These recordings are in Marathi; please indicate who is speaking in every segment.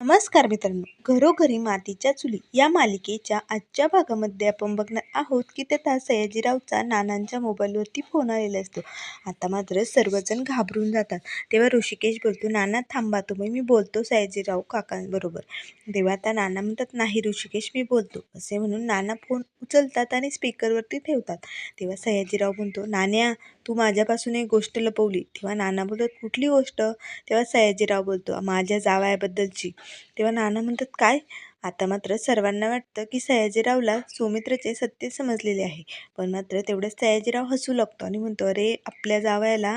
Speaker 1: नमस्कार मित्रांनो घरोघरी मातीच्या चुली या मालिकेच्या आजच्या भागामध्ये आपण बघणार आहोत की त्या सयाजीरावचा नानांच्या मोबाईलवरती फोन आलेला असतो. आता मात्र सर्वजण घाबरून जातात. तेव्हा ऋषिकेश बोलतो नाना थांबा तुम्ही मी बोलतो सयाजीराव काकांबरोबर. तेव्हा आता नाना म्हणतात नाही ऋषिकेश मी बोलतो. असे म्हणून नाना फोन उचलतात आणि स्पीकरवरती ठेवतात. तेव्हा सयाजीराव म्हणतो नाण्या तू माझ्यापासून एक गोष्ट लपवली. तेव्हा नाना बोलतात कुठली गोष्ट? तेव्हा सयाजीराव बोलतो माझ्या जावयाबद्दलची. तेव्हा नाना म्हणतात काय? आता मात्र सर्वांना वाटतं की सयाजीरावला सौमित्रचे सत्य समजलेले आहे. पण मात्र तेवढंच सयाजीराव हसू लागतो आणि म्हणतो अरे आपल्या जावयाला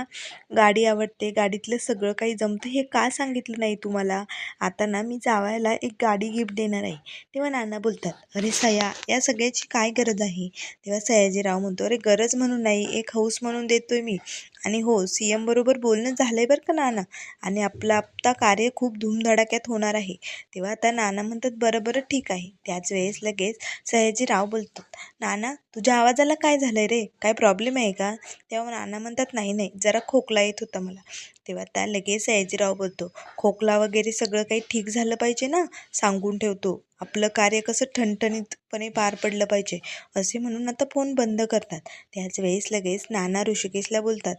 Speaker 1: गाडी आवडते. गाडीतलं सगळं काही जमतं हे का सांगितलं नाही तुम्हाला आता ना मी जावयाला एक गाडी गिफ्ट देणार आहे. तेव्हा नाना बोलतात अरे सया या सगळ्याची काय गरज आहे? तेव्हा सयाजीराव म्हणतो अरे गरज म्हणून नाही एक हौस म्हणून देतोय मी. आणि हो सी एमबरोबर बोलणं झालं आहे बरं का नाना? आणि आपलं आत्ता कार्य खूप धूमधडाक्यात होणार आहे. तेव्हा आता नाना म्हणतात बरं बरं ठीक आहे. त्याच वेळेस लगेच सयाजीराव बोलतात नाना तुझ्या आवाजाला काय झालं आहे रे? काय प्रॉब्लेम आहे का? तेव्हा नाना म्हणतात नाही नाही जरा खोकला येत होता मला. तेव्हा त्या लगेच सयाजीराव बोलतो खोकला वगैरे सगळं काही ठीक झालं पाहिजे ना? सांगून ठेवतो. आपलं कार्य कसं ठणठणीतपणे पार पडलं पाहिजे असे म्हणून आता फोन बंद करतात. त्याच वेळेस लगेच नाना ऋषिकेशला बोलतात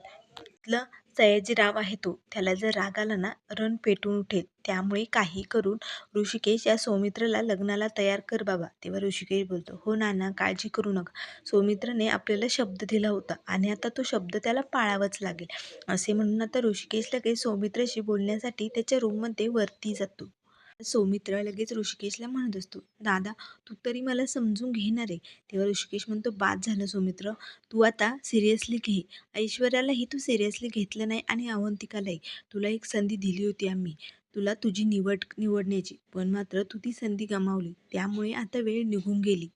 Speaker 1: सयाजीराव आहे तो. त्याला जर राग आला ना रण पेटून उठेल. त्यामुळे काही करून ऋषिकेश या सौमित्रला लग्नाला तयार कर बाबा तेव्हा ऋषिकेश बोलतो. हो नाना काळजी करू नका. सौमित्रने आपल्याला शब्द दिला होता आणि आता तो शब्द त्याला पाळावाच लागेल. असे म्हणून आता ऋषिकेश लगेच सौमित्रशी बोलण्यासाठी त्याच्या रूममध्ये वरती जातो. सौमित्र लगेच ऋषिकेशला म्हणत असतो दादा तू तरी मला समजून घेणार आहे. तेव्हा ऋषिकेश म्हणतो बाद झालं सौमित्र तू आता सिरियसली घे. ऐश्वर्यालाही तू सिरियसली घेतलं नाही आणि अवंतिकालाही. तुला एक संधी दिली होती आम्ही. तुला तुझी निवड निवडण्याची. पण मात्र तू ती संधी गमावली. त्यामुळे आता वेळ निघून गेली.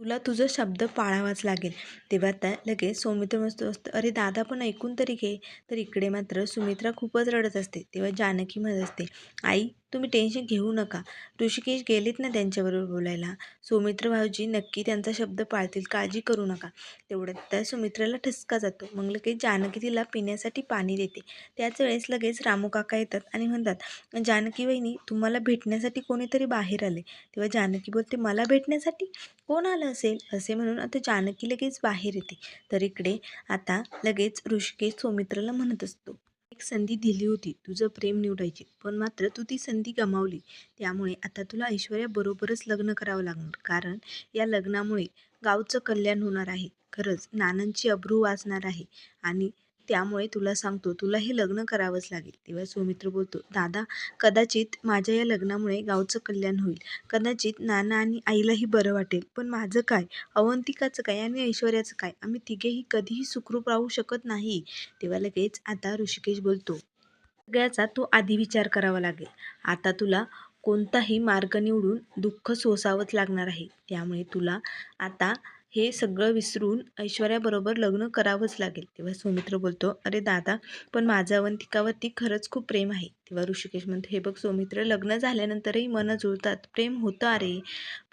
Speaker 1: तुला तुझं शब्द पाळावाच लागेल. तेव्हा त्या लगेच सौमित्र मस्त असतं अरे दादा पण ऐकून तरी घे. तर इकडे मात्र सुमित्रा खूपच रडत असते. तेव्हा जानकी म्हणत असते आई तुम्ही टेन्शन घेऊ नका. ऋषिकेश गेलेत ना त्यांच्याबरोबर बोलायला. सुमित्र भाऊजी नक्की त्यांचा शब्द पाळतील. काळजी करू नका. तेवढ्यात त्या सुमित्राला ठसका जातो. मग लगेच जानकी तिला पिण्यासाठी पाणी देते. त्याच वेळेस लगेच रामू काका येतात आणि म्हणतात जानकी वहिनी तुम्हाला भेटण्यासाठी कोणीतरी बाहेर आले. तेव्हा जानकी बोलते मला भेटण्यासाठी? कोण आलं असेल? असे म्हणून आता जानकी लगेच बाहेर येते. तर इकडे आता लगेच ऋषिकेश सुमित्राला म्हणत असतो. एक संधी दिली होती. तुझं प्रेम निवडायची. पण मात्र तू ती संधी गमावली. त्यामुळे आता तुला ऐश्वर्याबरोबरच लग्न करावं लागणार. कारण या लग्नामुळे गावचं कल्याण होणार आहे. खरंच नानांची अब्रू वाचणार आहे. आणि त्यामुळे तुला सांगतो तुला हे लग्न करावंच लागेल. तेव्हा सौमित्र बोलतो दादा कदाचित माझ्या या लग्नामुळे गावचं कल्याण होईल. कदाचित नाना आणि आईलाही बरं वाटेल. पण माझं काय? अवंतिकाचं काय आणि ऐश्वर्याचं काय? आम्ही तिघेही कधीही सुखरूप राहू शकत नाही. तेव्हा लगेच आता ऋषिकेश बोलतो सगळ्याचा तो आधी विचार करावा लागेल. आता तुला कोणताही मार्ग निवडून दुःख सोसावंच लागणार आहे. त्यामुळे तुला आता हे सगळं विसरून ऐश्वर्याबरोबर लग्न करावंच लागेल. तेव्हा सौमित्र बोलतो अरे दादा पण माझं अवंतिकावरती खरंच खूप प्रेम आहे. तेव्हा ऋषिकेश म्हणतो हे बघ सौमित्र लग्न झाल्यानंतरही मनं जुळतात. प्रेम होतं अरे.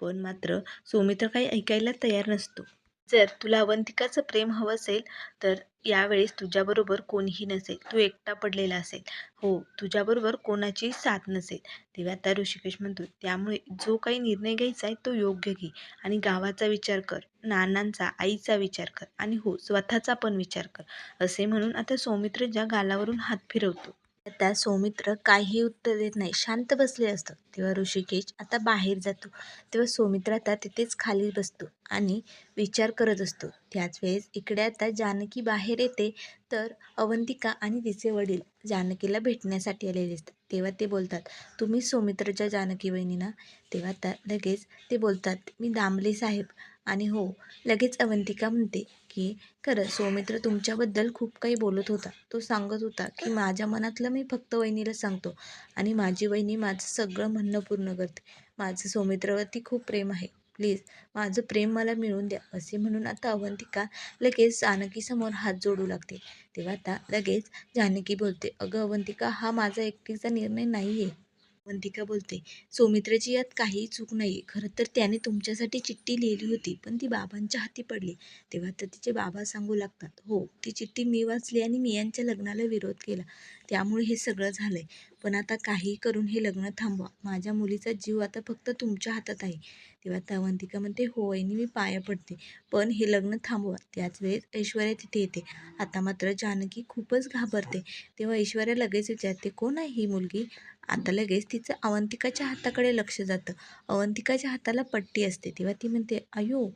Speaker 1: पण मात्र सौमित्र काही ऐकायला तयार नसतो. जर तुला अवंतिकाचं प्रेम हवं असेल तर यावेळेस तुझ्याबरोबर कोणीही नसेल. तू एकटा पडलेला असेल. हो तुझ्याबरोबर कोणाची साथ नसेल. तेव्हा आता ऋषिकेश म्हणतो त्यामुळे जो काही निर्णय घ्यायचा आहे तो योग्य घे. आणि गावाचा विचार कर नानांचा आईचा विचार कर आणि हो स्वतःचा पण विचार कर. असे म्हणून आता सौमित्रच्या गालावरून हात फिरवतो. आता सौमित्र काही उत्तर देत नाही. शांत बसले असतं तेव्हा ऋषिकेश आता बाहेर जातो. तेव्हा सौमित्र आता तिथेच खाली बसतो आणि विचार करत असतो. त्याच वेळेस इकडे आता जानकी बाहेर येते तर अवंतिका आणि तिचे वडील जानकीला भेटण्यासाठी आलेले असतात तेव्हा ते बोलतात तुम्ही सौमित्रच्या जानकी वहिनी ना तेव्हा आता लगेच ते बोलतात मी दामले साहेब. आणि हो लगेच अवंतिका म्हणते की खरं सौमित्र तुमच्याबद्दल खूप काही बोलत होता. तो सांगत होता की माझ्या मनातलं मी फक्त वहिनीला सांगतो आणि माझी वहिनी माझं सगळं म्हणणं पूर्ण करते. माझं सौमित्रवरती खूप प्रेम आहे. प्लीज माझं प्रेम मला मिळून द्या. असे म्हणून आता अवंतिका लगेच जानकीसमोर हात जोडू लागते. तेव्हा आता लगेच जानकी बोलते अगं अवंतिका हा माझा एकटीचा निर्णय नाही आहे अवंतिका बोलते सौमित्राची यात काहीही चूक नाही खरं तर त्याने तुमच्यासाठी चिठ्ठी लिहिली होती पण ती बाबांच्या हाती पडली. तेव्हा तर तिचे बाबा सांगू लागतात हो ती चिठ्ठी मी वाचली आणि मी यांच्या लग्नाला विरोध केला. त्यामुळे हे सगळं झालंय. पण आता काही करून हे लग्न थांबवा. माझ्या मुलीचा जीव आता फक्त तुमच्या हातात आहे. तेव्हा त्या अवंतिका म्हणते हो आईने मी पाया पडते. पण हे लग्न थांबवा. त्याच वेळेस ऐश्वर्या तिथे येते. आता मात्र जानकी खूपच घाबरते. तेव्हा ऐश्वर्या लगेच विचारते कोण आहे ही मुलगी? आता लगेच तिचं अवंतिकाच्या हाताकडे लक्ष जातं. अवंतिकाच्या हाताला पट्टी असते. तेव्हा ती म्हणते अयो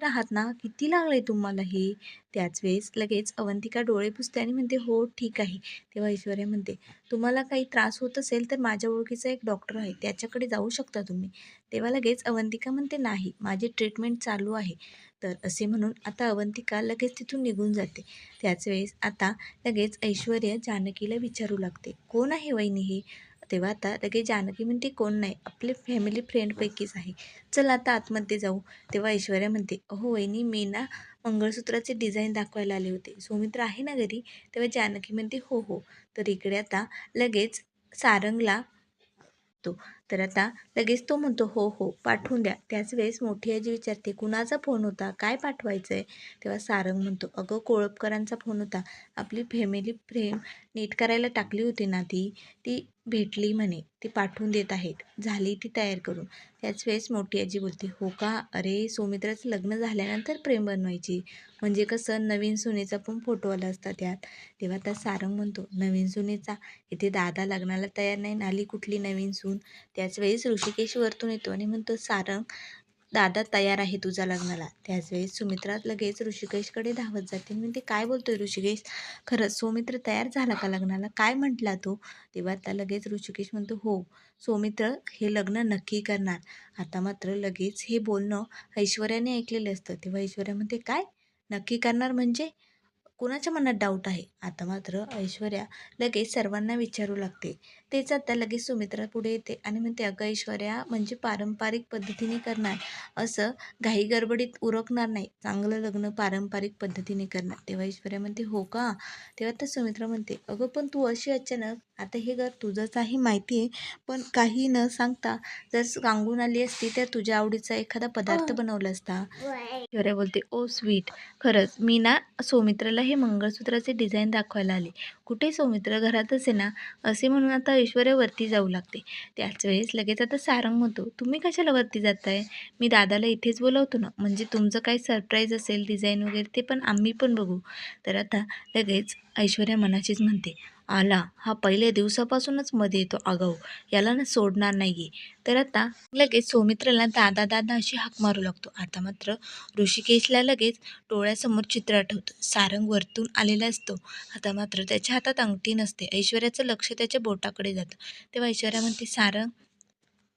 Speaker 1: राहत ना किती लागलंय तुम्हाला हे? त्याच वेळेस लगेच अवंतिका डोळे पुसते आणि म्हणते हो ठीक आहे. तेव्हा ऐश्वर्या म्हणते तुम्हाला काही त्रास होत असेल तर माझ्या ओळखीचा एक डॉक्टर आहे. त्याच्याकडे जाऊ शकता तुम्ही. तेव्हा लगेच अवंतिका म्हणते नाही माझी ट्रीटमेंट चालू आहे. तर असे म्हणून आता अवंतिका लगेच तिथून निघून जाते. त्याच वेळेस आता लगेच ऐश्वर्या जानकीला विचारू लागते. कोण आहे वहिनी ही? तेव्हा आता लगेच जानकी म्हणते कोण नाही आपले फॅमिली फ्रेंडपैकीच आहे. चल आता आतमध्ये जाऊ. तेव्हा ऐश्वर्या म्हणते अहो वहिनी मी ना मंगळसूत्राचे डिझाईन दाखवायला आले होते. सौमित्र आहे ना घरी? तेव्हा जानकी म्हणते हो हो. तर इकडे आता लगेच सारंगला तो तर आता लगेच तो म्हणतो हो हो पाठवून द्या. त्याच वेळेस मोठी आजी विचारते कुणाचा फोन होता? काय पाठवायचं आहे तेव्हा सारंग म्हणतो अगं कोळपकरांचा फोन होता. आपली फॅमिली फ्रेम नीट करायला टाकली होती ना ती. ती भेटली म्हणे. ती पाठवून देत आहेत. झाली ती तयार करून. त्याच वेळेस मोठी आजी बोलते हो का? अरे सौमित्राचं लग्न झाल्यानंतर प्रेम बनवायची. म्हणजे कसं? नवीन सुनेचा पण फोटो आला असता त्यात. तेव्हा त्या सारंग म्हणतो नवीन सुनेचा? इथे दादा लग्नाला तयार नाही. नाली कुठली नवीन सून? त्याच वेळेस ऋषिकेश वरतून येतो आणि म्हणतो सारंग दादा तयार आहे तुझ्या लग्नाला. त्याच वेळेस सुमित्रा लगेच ऋषिकेशकडे धावत जाते आणि म्हणते काय बोलतोय ऋषिकेश? खरंच सौमित्र तयार झाला का लग्नाला? काय म्हटला तो? तेव्हा आता लगेच ऋषिकेश म्हणतो हो सौमित्र हे लग्न नक्की करणार. आता मात्र लगेच हे बोलणं ऐश्वर्याने ऐकलेलं असतं. तेव्हा ऐश्वर्या म्हणते काय? नक्की करणार म्हणजे? कुणाच्या मनात डाऊट आहे? आता मात्र ऐश्वर्या लगेच सर्वांना विचारू लागते. तेच आता लगेच सुमित्रा पुढे येते आणि म्हणते अगं ऐश्वर्या म्हणजे पारंपरिक पद्धतीने करणार. असं घाई गडबडीत उरकणार नाही. चांगलं लग्न पारंपरिक पद्धतीने करणार. तेव्हा ऐश्वर्या म्हणते हो का? तेव्हा तर सुमित्रा म्हणते अगं पण तू अशी अचानक आता हे घर तुझंच आहे माहिती आहे पण काही न सांगता जर सांगून आली असती तर तुझ्या आवडीचा एखादा पदार्थ बनवला असता. ऐश्वर्या बोलते ओ स्वीट. खरंच मी ना सौमित्राला हे मंगळसूत्राचे डिझाईन दाखवायला आले. कुठे सौमित्र घरातच आहे ना असे म्हणून आता ऐश्वर्या वरती जाऊ लागते. त्याच वेळेस लगेच आता सारंग म्हणतो तुम्ही कशाला वरती जाताय? मी दादाला इथेच बोलवतो ना. म्हणजे तुमचं काही सरप्राईज असेल डिझाईन वगैरे ते पण आम्ही पण बघू. तर आता लगेच ऐश्वर्या मनाचीच म्हणते आला. हा पहिल्या दिवसापासूनच मध्ये येतो आगाऊ. याला ना सोडणार नाही आहे तर आता लगेच सौमित्राला दादा दादा अशी हाक मारू लागतो. आता मात्र ऋषिकेशला लगेच डोळ्यासमोर चित्र आठवतं. सारंग वरतून आलेला असतो. आता मात्र त्याच्या हातात अंगठी नसते. ऐश्वर्याचं लक्ष त्याच्या बोटाकडे जातं. तेव्हा ऐश्वर्या म्हणते सारंग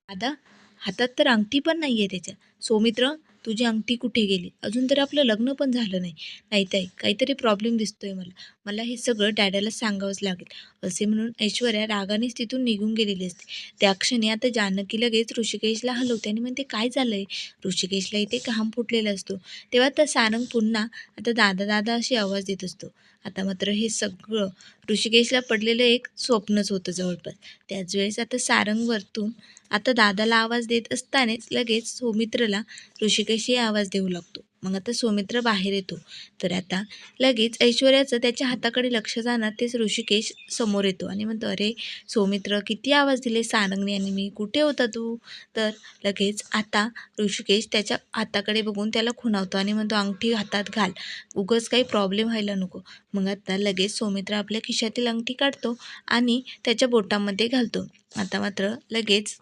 Speaker 1: दादा हातात तर अंगठी पण नाही आहे त्याच्या. सौमित्र तुझी अंगठी कुठे गेली? अजून तर आपलं लग्न पण झालं नाही. नाही ताई काहीतरी प्रॉब्लेम दिसतोय मला. मला हे सगळं डॅडाला सांगावंच लागेल. असे म्हणून ऐश्वर्या रागानेच तिथून निघून गेलेली असते. त्या क्षणी आता जानकी लगेच ऋषिकेशला हलवते आणि म्हणते काय झालं आहे ऋषिकेशला इथे घाम फुटलेला असतो. तेव्हा तर सारंग पुन्हा आता दादा दादा अशी आवाज देत असतो. आता मात्र हे सगळं ऋषिकेशला पडलेलं एक स्वप्नच होतं जवळपास. त्याच वेळेस आता सारंग वरतून आता दादाला आवाज देत असतानाच लगेच सौमित्रला ऋषिकेशही आवाज देऊ लागतो. मग आता सौमित्र बाहेर येतो. तर आता लगेच ऐश्वर्याचं त्याच्या हाताकडे लक्ष जाणार तेच ऋषिकेश समोर येतो आणि म्हणतो अरे सौमित्र किती आवाज दिले सारंगने आणि मी कुठे होता तू? तर लगेच आता ऋषिकेश त्याच्या हाताकडे बघून त्याला खुणावतो आणि म्हणतो अंगठी हातात घाल. उगच काही प्रॉब्लेम व्हायला नको. मग आता लगेच सौमित्र आपल्या खिशातील अंगठी काढतो आणि त्याच्या बोटामध्ये घालतो. आता मात्र लगेच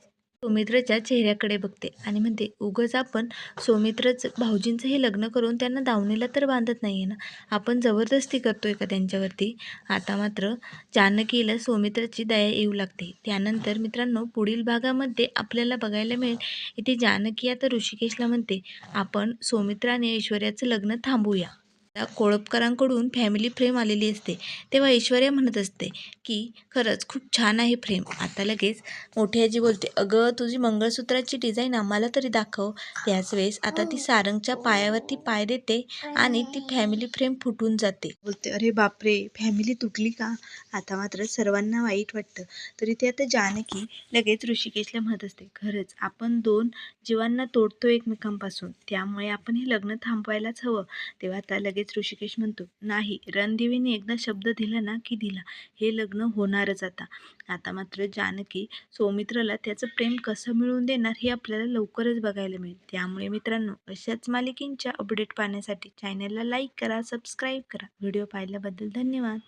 Speaker 1: सौमित्रच्या चेहऱ्याकडे बघते आणि म्हणते उगच आपण सौमित्रच भाऊजींचं हे लग्न करून त्यांना दावणीला तर बांधत नाही आहे ना? आपण जबरदस्ती करतोय का त्यांच्यावरती? आता मात्र जानकीला सौमित्राची दया येऊ लागते. त्यानंतर मित्रांनो पुढील भागामध्ये आपल्याला बघायला मिळेल. इथे जानकी आता ऋषिकेशला म्हणते आपण सौमित्र आणि ऐश्वर्याचं लग्न थांबूया. कोळपकरांकडून फॅमिली फ्रेम आलेली असते. तेव्हा ऐश्वर्या म्हणत असते की खरंच खूप छान आहे फ्रेम आता लगेच मोठी आजी बोलते अगं तुझी मंगळसूत्राची डिझाईन आम्हाला तरी दाखव. त्याच वेळेस आता ती सारंगच्या पायावरती पाय देते आणि ती फॅमिली फ्रेम फुटून जाते. बोलते अरे बापरे फॅमिली तुटली का? आता मात्र सर्वांना वाईट वाटतं. तरी ते आता जानकी लगेच ऋषिकेशला म्हणत असते खरंच आपण दोन जीवांना तोडतो एकमेकांपासून. त्यामुळे आपण हे लग्न थांबवायलाच हवं. तेव्हा आता लगेच लगेच ऋषिकेश म्हणतो नाही रणदेवीने एकदा शब्द दिला ना की दिला. हे लग्न होणारच आता. आता मात्र जानकी सौमित्राला त्याचं प्रेम कसं मिळवून देणार हे आपल्याला लवकरच बघायला मिळेल. त्यामुळे मित्रांनो अशाच मालिकेंच्या अपडेट पाहण्यासाठी चॅनलला लाईक करा सबस्क्राईब करा. व्हिडिओ पाहिल्याबद्दल धन्यवाद.